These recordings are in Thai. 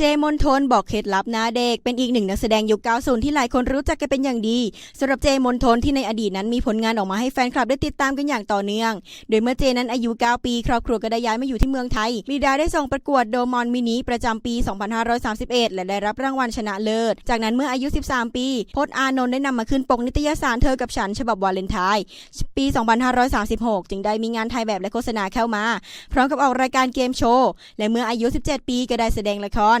เจมนทนบอกเคล็ดลับหน้าเด็ก เป็นอีกหนึ่งนักแสดงยุค 90 ที่หลายคนรู้จักกันเป็นอย่างดีสำหรับเจมนทนที่ในอดีตนั้นมีผลงานออกมาให้แฟนคลับได้ติดตามกันอย่างต่อเนื่อง โดยเมื่อเจนั้นอายุ 9 ปี ครอบครัวก็ได้ย้ายมาอยู่ที่เมืองไทยบิดาได้ส่งประกวดโดมอนมินิประจำปี 2531 และได้รับรางวัลชนะเลิศ จากนั้นเมื่ออายุ 13 ปีพจน์อานนท์ได้นำมาขึ้นปกนิตยสารเธอกับฉันฉบับวาเลนไทน์ปี 2536 จึงได้มีงานถ่ายแบบและโฆษณาเข้ามา พร้อมกับออกรายการเกมโชว์และเมื่ออายุ 17 ปีก็ได้แสดงละคร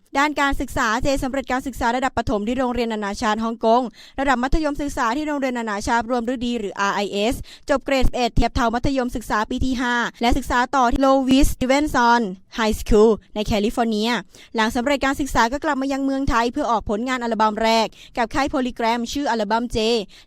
ด้านการศึกษาเจสำเร็จการศึกษาระดับประถมที่โรงเรียนนานาชาติฮ่องกง ระดับมัธยมศึกษาที่โรงเรียนนานาชาติรวมฤดีหรือ RIS จบเกรด 11 เทียบเท่ามัธยมศึกษาปีที่ 5 และศึกษาต่อที่โลวิสดิเวนซอนไฮสคูลในแคลิฟอร์เนีย หลังสำเร็จการศึกษาก็กลับมายังเมืองไทย เพื่อออกผลงานอัลบั้มแรก กับค่ายโพลีแกรม ชื่ออัลบั้มเจ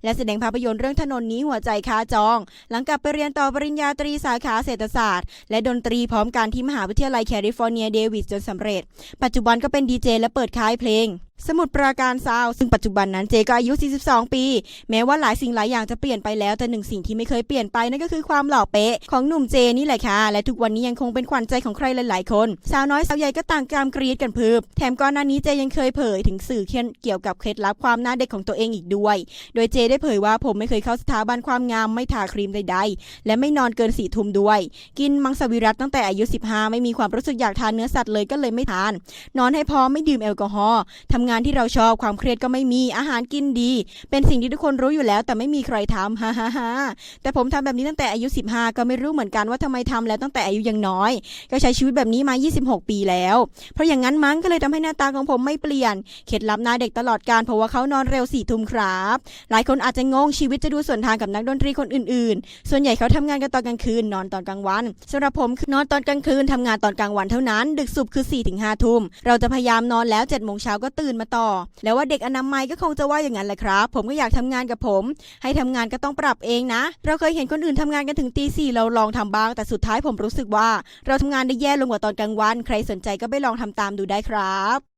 และแสดงภาพยนตร์เรื่องถนนนี้หัวใจคาจอง หลังกลับไปเรียนต่อปริญญาตรีสาขาเศรษฐศาสตร์ และดนตรีพร้อมกันที่มหาวิทยาลัยแคลิฟอร์เนียเดวิสจนสำเร็จ ปัจจุบันก็เป็นดีเจและเปิดค่ายเพลงสมุดปราการซาวซึ่งปัจจุบันนั้นเจก็อายุ 42 ปี แม้ว่าหลายสิ่งหลายอย่างจะเปลี่ยนไปแล้วแต่หนึ่งสิ่งที่ไม่เคยเปลี่ยนไปนั่นก็คือความหล่อเป๊ะของหนุ่มเจนี่แหละค่ะ และทุกวันนี้ยังคงเป็นขวัญใจของใครหลายๆคน สาวน้อยสาวใหญ่ก็ต่างกามกรีดกันพืบแถมก่อนหน้านี้เจยังเคยเผยถึงสื่อเกี่ยวกับเคล็ดลับความหน้าเด็กของตัวเองอีกด้วย โดยเจได้เผยว่าผมไม่เคยเข้าสถาบันความงามไม่ทาครีมใดๆ และไม่นอนเกินสี่ทุ่มด้วย กินมังสวิรัตตั้งแต่อายุ 15 ไม่มีความรู้สึกอยากทานเนื้อสัตว์เลยก็เลยไม่ทาน นอนให้พอไม่ดื่มแอลกอฮอล์ทำงานที่เราชอบความเครียดก็ไม่มีอาหารกินดี เป็นสิ่งที่ทุกคนรู้อยู่แล้ว แต่ไม่มีใครทำฮ่าฮ่าฮ่าแต่ผมทำแบบนี้ตั้งแต่อายุ 15 ก็ไม่รู้เหมือนกันว่าทำไมทำแล้วตั้งแต่อายุยังน้อย ก็ใช้ชีวิตแบบนี้มา 26 ปีแล้ว เพราะอย่างนั้นมั้งก็เลยทำให้หน้าตาของผมไม่เปลี่ยน เคล็ดลับหน้าเด็กตลอดการเพราะว่าเขานอนเร็วสี่ทุ่มครับ หลายคนอาจจะงงชีวิตจะดูส่วนทางกับนักดนตรีคนอื่นๆ ส่วนใหญ่เขาทำงานกันตอนกลางคืนนอนตอนกลางวันสำหรับผมคือนอนตอนกลางคืนทำงานตอนกลางวันเท่านั้น ดึกสุดคือ4ี่ถึงห้าทุ่มเราจะพยายามนอนแล้ว7จ็ดโมงเช้าก็ตื่นมาต่อ แล้วว่าเด็กอนามัยก็คงจะว่าอย่างนั้นแหละครับ ผมก็อยากทำงานกับผม ให้ทำงานก็ต้องปรับเองนะ เราเคยเห็นคนอื่นทำงานกันถึงตีสี่เราลองทำบ้าง แต่สุดท้ายผมรู้สึกว่า เราทำงานได้แย่ลงกว่าตอนกลางวัน ใครสนใจก็ไปลองทำตามดูได้ครับ